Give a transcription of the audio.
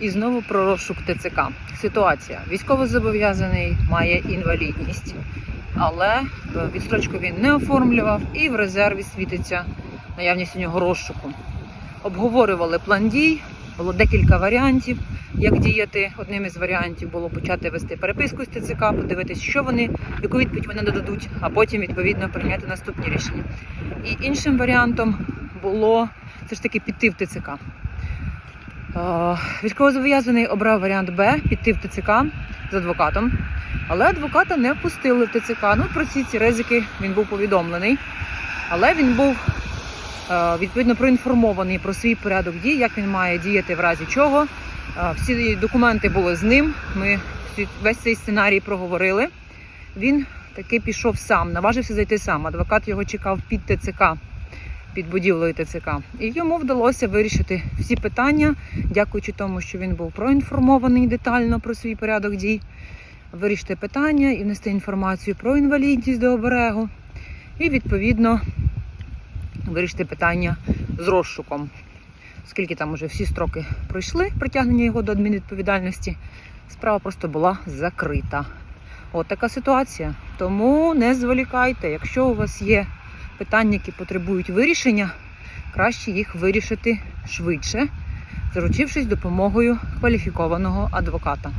І знову про розшук ТЦК. Ситуація. Військовозобов'язаний має інвалідність, але е, відстрочку він не оформлював і в резерві світиться наявність у нього розшуку. Обговорювали план дій, було декілька варіантів, як діяти. Одним із варіантів було почати вести переписку з ТЦК, подивитись, що вони, яку відповідь вони нададуть, а потім відповідно прийняти наступні рішення. І іншим варіантом було все ж таки піти в ТЦК. Е, Військовозобов'язаний обрав варіант Б піти в ТЦК з адвокатом, але адвоката не впустили в ТЦК. Ну, про ці ці ризики він був повідомлений, але він був е, відповідно проінформований про свій порядок дій, як він має діяти в разі чого. Е, Всі документи були з ним. Ми весь цей сценарій проговорили. Він таки пішов сам, наважився зайти сам. Адвокат його чекав під ТЦК, під будівлею ТЦК. І йому вдалося вирішити всі питання, дякуючи тому, що він був проінформований детально про свій порядок дій. Вирішити питання і внести інформацію про інвалідність до оберегу. І відповідно вирішити питання з розшуком. Оскільки там уже всі строки пройшли, притягнення його до адмінвідповідальності, справа просто була закрита. От така ситуація. Тому не зволікайте, якщо у вас є питання, які потребують вирішення, краще їх вирішити швидше, заручившись допомогою кваліфікованого адвоката.